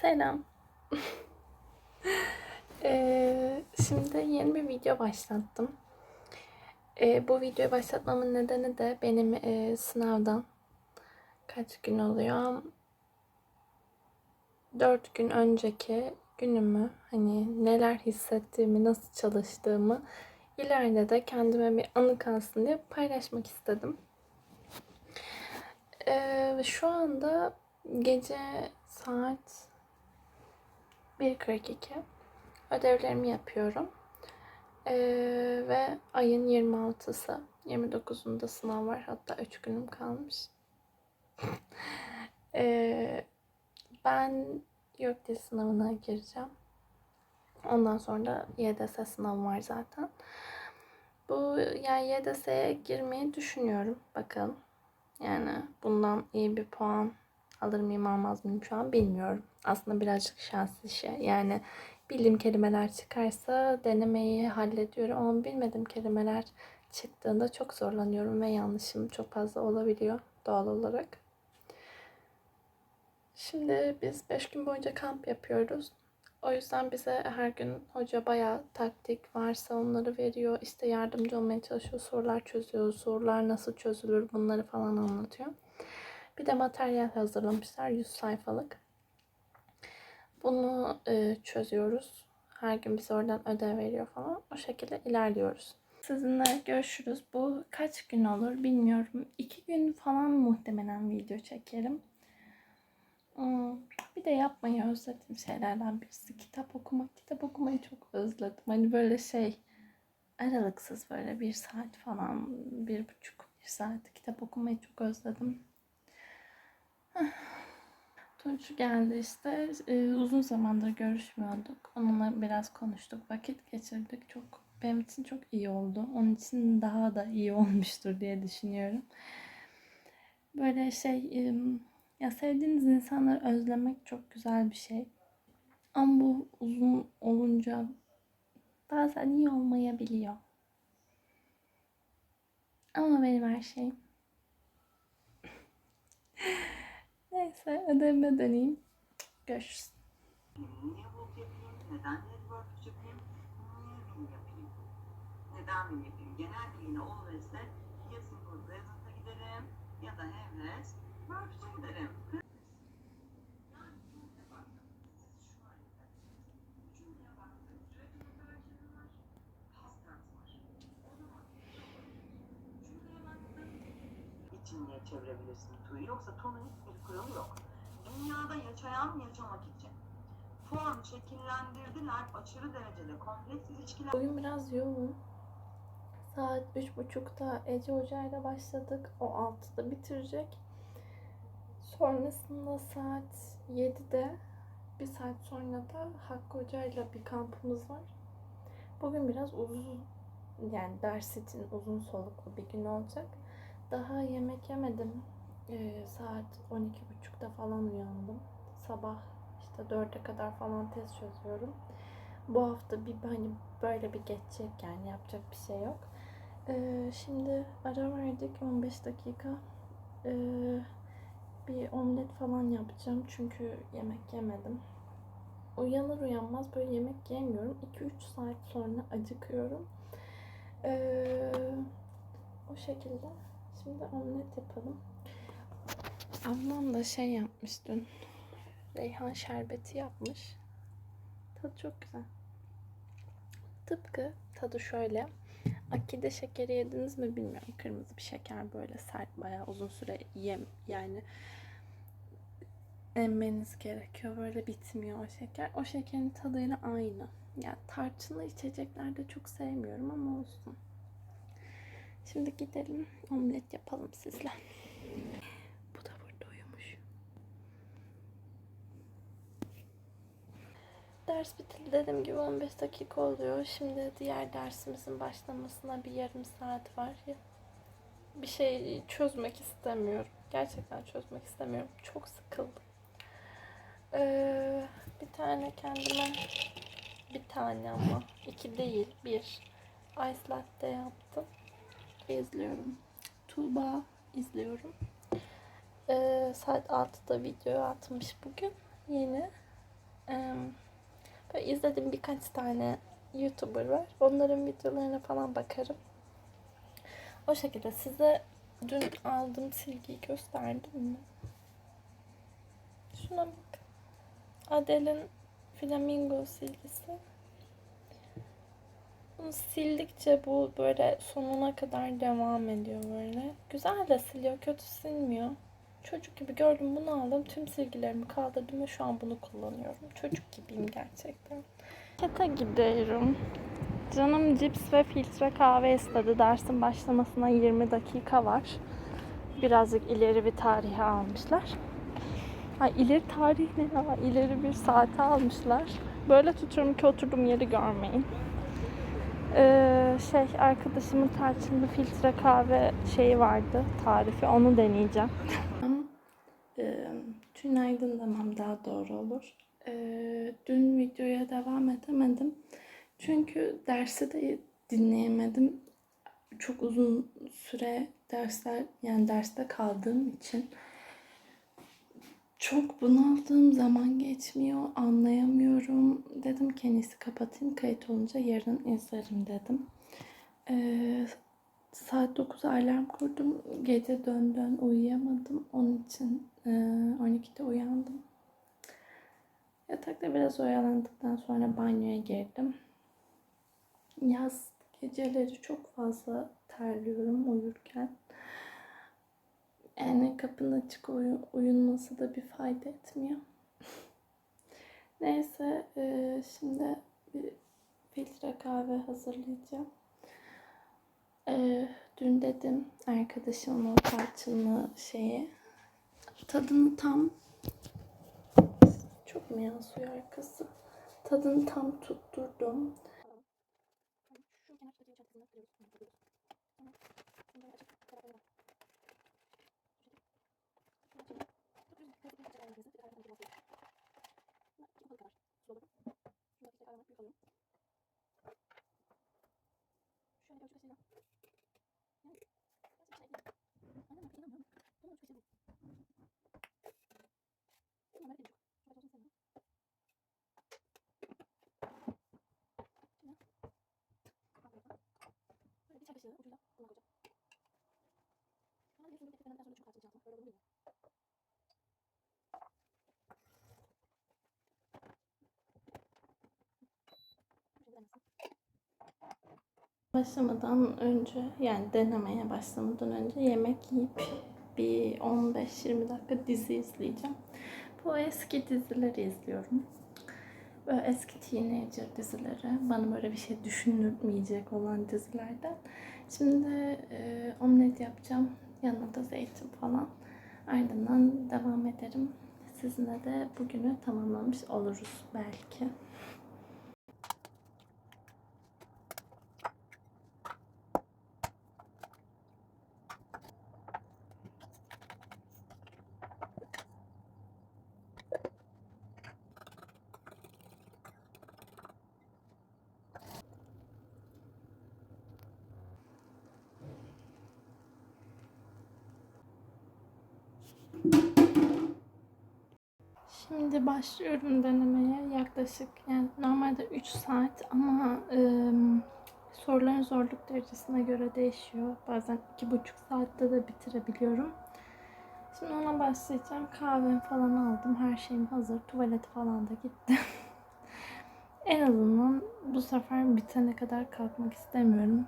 Selam. Ee, şimdi yeni bir video başlattım. Ee, bu videoyu başlatmamın nedeni de benim e, sınavdan kaç gün oluyor? 4 gün önceki günümü hani neler hissettiğimi, nasıl çalıştığımı ileride de kendime bir anı kalsın diye paylaşmak istedim. Ee, şu anda gece saat 1.42 ödevlerimi yapıyorum. Ee, ve ayın 26'sı, 29'unda sınav var. Hatta 3 günüm kalmış. Ee, ben yok dil sınavına gireceğim. Ondan sonra da YDS sınavı var zaten. Bu yani YDS'ye girmeyi düşünüyorum. Bakalım. Yani bundan iyi bir puan alır mıyım almaz mıyım şu an bilmiyorum. Aslında birazcık şans işi. Yani bildiğim kelimeler çıkarsa denemeyi hallediyorum ama bilmediğim kelimeler çıktığında çok zorlanıyorum ve yanlışım çok fazla olabiliyor doğal olarak. Şimdi biz 5 gün boyunca kamp yapıyoruz. O yüzden bize her gün hoca bayağı taktik varsa onları veriyor. İşte yardımcı olmaya çalışıyor. Sorular çözüyor. Sorular nasıl çözülür bunları falan anlatıyor. Bir de materyal hazırlamışlar 100 sayfalık. Bunu e, çözüyoruz. Her gün bize oradan ödev veriyor falan. O şekilde ilerliyoruz. Sizinle görüşürüz. Bu kaç gün olur bilmiyorum. İki gün falan muhtemelen video çekerim. Hmm, Bir de yapmayı özlediğim şeylerden birisi kitap okumak. Kitap okumayı çok özledim. Hani böyle şey aralıksız böyle bir saat falan, bir buçuk, bir saat kitap okumayı çok özledim. Tunç geldi işte. Ee, uzun zamandır görüşmüyorduk. Onunla biraz konuştuk, vakit geçirdik. Çok benim için çok iyi oldu. Onun için daha da iyi olmuştur diye düşünüyorum. Böyle şey ya sevdiğiniz insanları özlemek çok güzel bir şey. Ama bu uzun olunca bazen iyi olmayabiliyor. Ama benim her şeyim. Neyse ödevime döneyim. Görüşürüz. Niye walk yapayım? Neden network yapayım? Niye win yapayım? Neden win yapayım? Genel diline always'le ya Simple Pleasant'a giderim ya da Everest Works'a giderim. Yani cümleye baktım. Siz şu halde. Cümleye baktım. Sürekli operasyonu var. Past tense var. O zaman cümleye baktım. İçinliğe çevirebilirsin tu'yu. Yoksa tonun hiçbir kuralı yok. Dünyada yaşayan yaşamak için. Form şekillendirdiler aşırı derecede kompleks ilişkiler. Bugün biraz yoğun. Saat üç buçukta Ece Hoca ile başladık. O 6'da bitirecek. Sonrasında saat 7'de bir saat sonra da Hakkı Hoca ile bir kampımız var. Bugün biraz uzun yani ders için uzun soluklu bir gün olacak. Daha yemek yemedim. Ee, saat 12.30'da falan uyandım. Sabah işte 4'e kadar falan test çözüyorum. Bu hafta bir hani böyle bir geçecek yani yapacak bir şey yok. Ee, şimdi ara verdik 15 dakika. Ee, bir omlet falan yapacağım çünkü yemek yemedim. Uyanır uyanmaz böyle yemek yemiyorum. 2-3 saat sonra acıkıyorum. Ee, o şekilde. Şimdi omlet yapalım. Ablam da şey yapmış dün. Reyhan şerbeti yapmış. Tadı çok güzel. Tıpkı tadı şöyle. Akide şekeri yediniz mi bilmiyorum. Kırmızı bir şeker böyle sert bayağı uzun süre yem yani emmeniz gerekiyor. Böyle bitmiyor o şeker. O şekerin tadıyla aynı. Yani tarçınlı içecekler de çok sevmiyorum ama olsun. Şimdi gidelim omlet yapalım sizle. Bu da burada uyumuş. Ders bitti dediğim gibi 15 dakika oluyor. Şimdi diğer dersimizin başlamasına bir yarım saat var. Bir şey çözmek istemiyorum. Gerçekten çözmek istemiyorum. Çok sıkıldım. Ee, bir tane kendime bir tane ama iki değil bir ice latte yaptım. İzliyorum. Tuğba izliyorum. Ee, saat 6'da video atmış bugün. Yeni. Ee, böyle izlediğim birkaç tane YouTuber var. Onların videolarına falan bakarım. O şekilde size dün aldığım silgiyi gösterdim mi? Şuna bak. Adele'in Flamingo silgisi. Bunu sildikçe bu böyle sonuna kadar devam ediyor böyle. Güzel de siliyor, kötü silmiyor. Çocuk gibi gördüm bunu aldım. Tüm silgilerimi kaldırdım ve şu an bunu kullanıyorum. Çocuk gibiyim gerçekten. Kete gidiyorum. Canım cips ve filtre kahve istedi. Dersin başlamasına 20 dakika var. Birazcık ileri bir tarihe almışlar. Ay ileri tarih ne ya? İleri bir saate almışlar. Böyle tutuyorum ki oturduğum yeri görmeyin. Ee, şey arkadaşımın tarçınlı filtre kahve şeyi vardı tarifi onu deneyeceğim. Ee, tünaydın demem daha doğru olur. Ee, dün videoya devam edemedim. Çünkü dersi de dinleyemedim. Çok uzun süre dersler yani derste kaldığım için çok bunaldığım zaman geçmiyor, anlayamıyorum. Dedim ki en iyisi kapatayım, kayıt olunca yarın izlerim dedim. Ee, saat 9'a alarm kurdum. Gece dön dön uyuyamadım. Onun için e, 12'de uyandım. Yatakta biraz oyalandıktan sonra banyoya girdim. Yaz geceleri çok fazla terliyorum uyurken. Yani kapının açık uyu- uyunması da bir fayda etmiyor. Neyse e, şimdi bir filtre kahve hazırlayacağım. E, dün dedim arkadaşımın tarçınlı şeyi tadını tam çok mu yansıyor arkası? Tadını tam tutturdum. Başlamadan önce yani denemeye başlamadan önce yemek yiyip bir 15-20 dakika dizi izleyeceğim. Bu eski dizileri izliyorum. Böyle eski teenager dizileri. Bana böyle bir şey düşünülmeyecek olan dizilerden. Şimdi e, omlet yapacağım. Yanına da zeytin falan. Ardından devam ederim. Sizinle de bugünü tamamlamış oluruz belki. Başlıyorum denemeye. Yaklaşık yani normalde 3 saat ama ım, soruların zorluk derecesine göre değişiyor. Bazen 2,5 saatte de bitirebiliyorum. Şimdi ona başlayacağım. Kahvemi falan aldım. Her şeyim hazır. Tuvalet falan da gitti. en azından bu sefer bitene kadar kalkmak istemiyorum.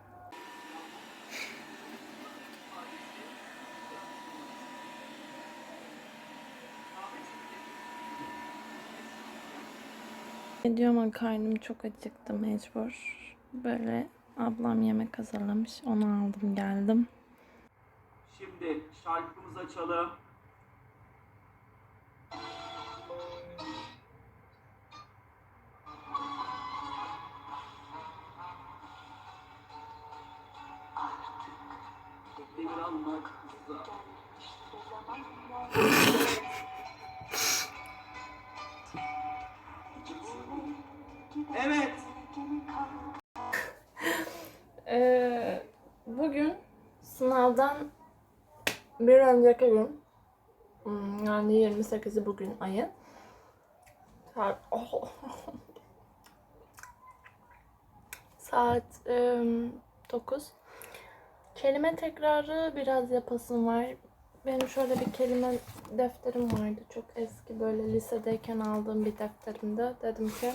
Diyorum ama karnım çok acıktı mecbur. Böyle ablam yemek hazırlamış. Onu aldım geldim. Şimdi şarkımızı açalım. Demir almak kızı. Evet. Ee, bugün sınavdan bir önceki gün hmm, yani 28'i bugün Saat, oh. Saat 9. Kelime tekrarı biraz yapasım var. Benim şöyle bir kelime defterim vardı. Çok eski böyle lisedeyken aldığım bir defterimde. Dedim ki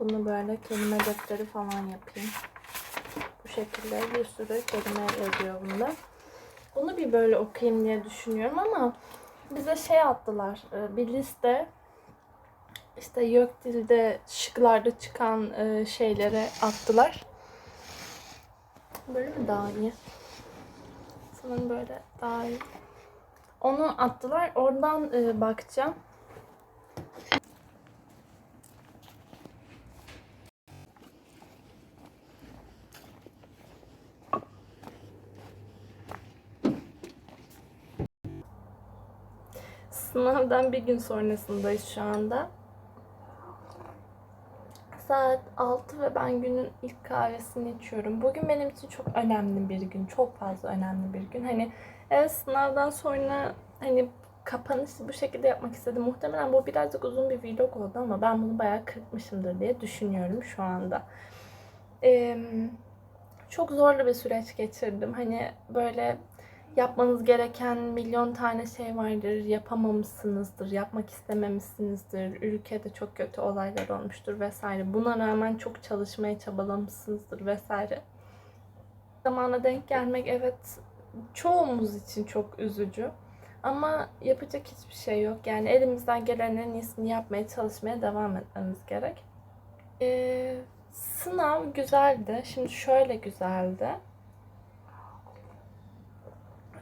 bunu böyle kelime defteri falan yapayım. Bu şekilde bir sürü kelime yazıyor bunda. Bunu bir böyle okuyayım diye düşünüyorum ama bize şey attılar. e, Bir liste işte yok dilde şıklarda çıkan e, şeylere attılar. Böyle mi daha iyi? Sanırım böyle daha iyi. Onu attılar. Oradan e, bakacağım. Sınavdan bir gün sonrasındayız şu anda. Saat 6 ve ben günün ilk kahvesini içiyorum. Bugün benim için çok önemli bir gün. Çok fazla önemli bir gün. Hani evet sınavdan sonra hani kapanışı bu şekilde yapmak istedim. Muhtemelen bu birazcık uzun bir vlog oldu ama ben bunu bayağı kırpmışımdır diye düşünüyorum şu anda. Ee, çok zorlu bir süreç geçirdim. Hani böyle yapmanız gereken milyon tane şey vardır. Yapamamışsınızdır, yapmak istememişsinizdir. Ülkede çok kötü olaylar olmuştur vesaire. Buna rağmen çok çalışmaya çabalamışsınızdır vesaire. Zamana denk gelmek evet çoğumuz için çok üzücü. Ama yapacak hiçbir şey yok. Yani elimizden gelen en iyisini yapmaya çalışmaya devam etmemiz gerek. Ee, sınav güzeldi. Şimdi şöyle güzeldi.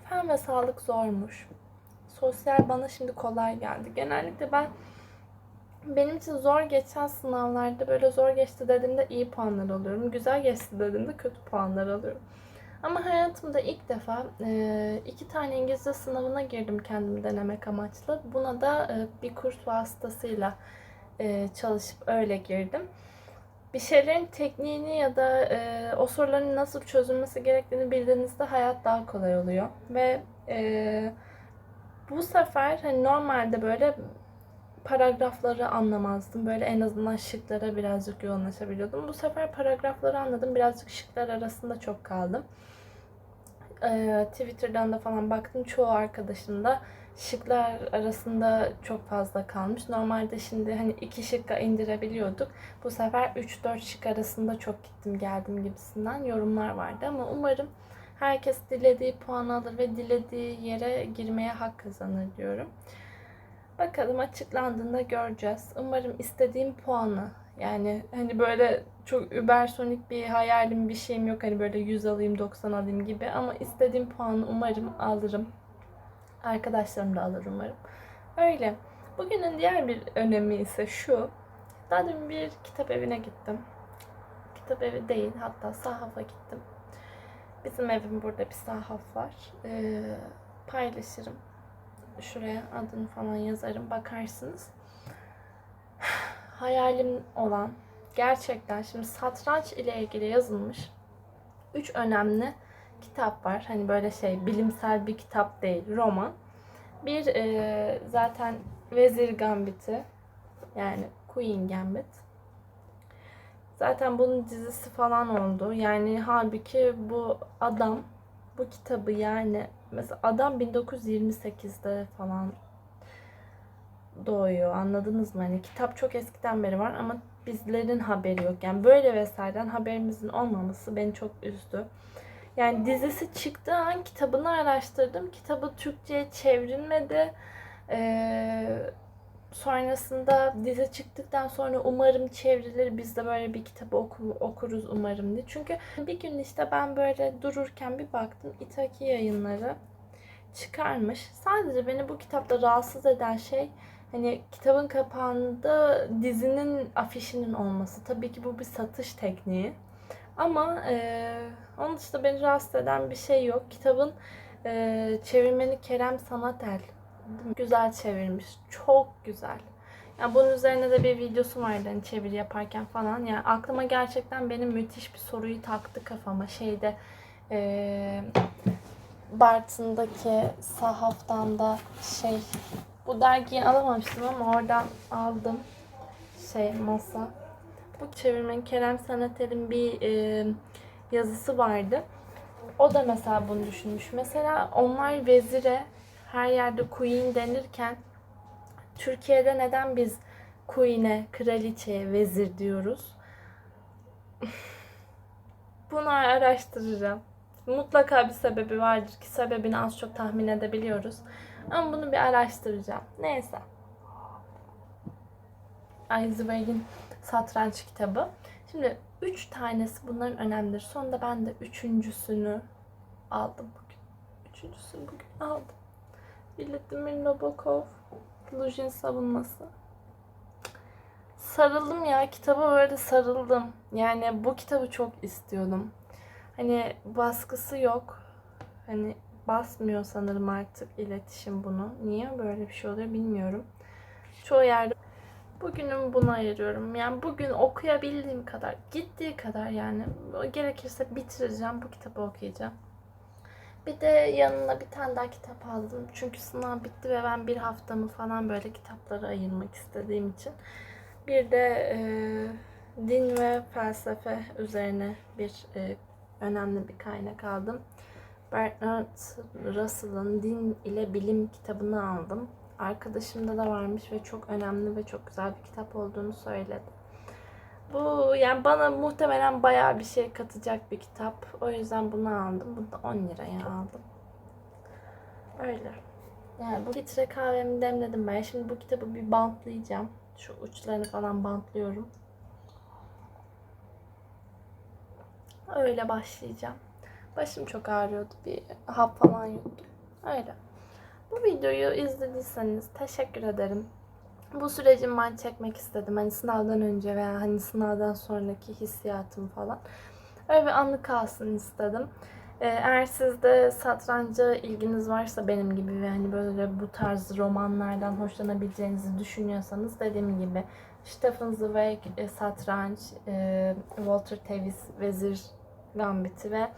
Fen ve sağlık zormuş. Sosyal bana şimdi kolay geldi. Genellikle ben benim için zor geçen sınavlarda böyle zor geçti dediğimde iyi puanlar alıyorum. Güzel geçti dediğimde kötü puanlar alıyorum. Ama hayatımda ilk defa e, iki tane İngilizce sınavına girdim kendimi denemek amaçlı. Buna da e, bir kurs vasıtasıyla e, çalışıp öyle girdim bir şeylerin tekniğini ya da e, o soruların nasıl çözülmesi gerektiğini bildiğinizde hayat daha kolay oluyor. Ve e, bu sefer hani normalde böyle paragrafları anlamazdım. Böyle en azından şıklara birazcık yoğunlaşabiliyordum. Bu sefer paragrafları anladım. Birazcık şıklar arasında çok kaldım. E, Twitter'dan da falan baktım. Çoğu arkadaşım da şıklar arasında çok fazla kalmış. Normalde şimdi hani iki şıkka indirebiliyorduk. Bu sefer 3-4 şık arasında çok gittim geldim gibisinden yorumlar vardı ama umarım herkes dilediği puan alır ve dilediği yere girmeye hak kazanır diyorum. Bakalım açıklandığında göreceğiz. Umarım istediğim puanı yani hani böyle çok übersonik bir hayalim bir şeyim yok. Hani böyle 100 alayım 90 alayım gibi ama istediğim puanı umarım alırım. Arkadaşlarım da alır umarım. Öyle. Bugünün diğer bir önemi ise şu. Daha dün bir kitap evine gittim. Kitap evi değil hatta sahafa gittim. Bizim evim burada bir sahaf var. Ee, paylaşırım. Şuraya adını falan yazarım bakarsınız. Hayalim olan gerçekten şimdi satranç ile ilgili yazılmış üç önemli kitap var. Hani böyle şey bilimsel bir kitap değil, roman. Bir e, zaten Vezir Gambit'i yani Queen Gambit. Zaten bunun dizisi falan oldu. Yani halbuki bu adam bu kitabı yani mesela adam 1928'de falan doğuyor. Anladınız mı? Hani kitap çok eskiden beri var ama bizlerin haberi yok. Yani böyle vesaireden haberimizin olmaması beni çok üzdü. Yani dizisi çıktığı an kitabını araştırdım. Kitabı Türkçe'ye çevrilmedi. Ee, sonrasında dizi çıktıktan sonra umarım çevrilir. Biz de böyle bir kitabı oku, okuruz umarım diye. Çünkü bir gün işte ben böyle dururken bir baktım İtaki yayınları çıkarmış. Sadece beni bu kitapta rahatsız eden şey hani kitabın kapağında dizinin afişinin olması. Tabii ki bu bir satış tekniği. Ama e, onun dışında beni rahatsız eden bir şey yok. Kitabın e, çevirmeni Kerem Sanatel güzel çevirmiş. Çok güzel. Yani bunun üzerine de bir videosu vardı hani çeviri yaparken falan. Yani aklıma gerçekten benim müthiş bir soruyu taktı kafama. Şeyde e, Bartın'daki sahaftan da şey Bu dergiyi alamamıştım ama oradan aldım. Şey masa. Bu çevirmen Kerem Saneter'in bir e, yazısı vardı. O da mesela bunu düşünmüş. Mesela onlar vezire her yerde queen denirken Türkiye'de neden biz queen'e, kraliçeye vezir diyoruz? Bunu araştıracağım. Mutlaka bir sebebi vardır ki sebebini az çok tahmin edebiliyoruz. Ama bunu bir araştıracağım. Neyse. Eisenberg'in satranç kitabı. Şimdi üç tanesi bunların önemlidir. Sonunda ben de üçüncüsünü aldım bugün. Üçüncüsünü bugün aldım. Vladimir Nabokov, Lujin savunması. Sarıldım ya kitaba böyle sarıldım. Yani bu kitabı çok istiyordum. Hani baskısı yok. Hani basmıyor sanırım artık iletişim bunu. Niye böyle bir şey oluyor bilmiyorum. Çoğu yerde bugünüm buna ayırıyorum. Yani bugün okuyabildiğim kadar, gittiği kadar yani gerekirse bitireceğim bu kitabı okuyacağım. Bir de yanına bir tane daha kitap aldım. Çünkü sınav bitti ve ben bir haftamı falan böyle kitaplara ayırmak istediğim için. Bir de e, din ve felsefe üzerine bir e, önemli bir kaynak aldım. Bernard Russell'ın Din ile Bilim kitabını aldım. Arkadaşımda da varmış ve çok önemli ve çok güzel bir kitap olduğunu söyledi. Bu yani bana muhtemelen bayağı bir şey katacak bir kitap. O yüzden bunu aldım. Bunu da 10 liraya aldım. Öyle. Yani bu litre kahvemi demledim ben. Şimdi bu kitabı bir bantlayacağım. Şu uçlarını falan bantlıyorum. Öyle başlayacağım. Başım çok ağrıyordu. Bir hap falan yuttum. Öyle. Bu videoyu izlediyseniz teşekkür ederim. Bu sürecin ben çekmek istedim. Hani sınavdan önce veya hani sınavdan sonraki hissiyatım falan. Öyle bir anı kalsın istedim. Ee, Eğer sizde satranca ilginiz varsa benim gibi ve hani böyle bu tarz romanlardan hoşlanabileceğinizi düşünüyorsanız dediğim gibi Stefan Zweig e, satranç, e, Walter Tevis Vezir Gambiti ve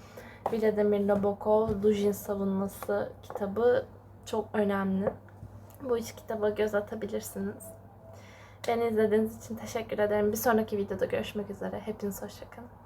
Vladimir Nabokov Lujin savunması kitabı çok önemli. Bu üç kitaba göz atabilirsiniz. Beni izlediğiniz için teşekkür ederim. Bir sonraki videoda görüşmek üzere. Hepiniz hoşçakalın.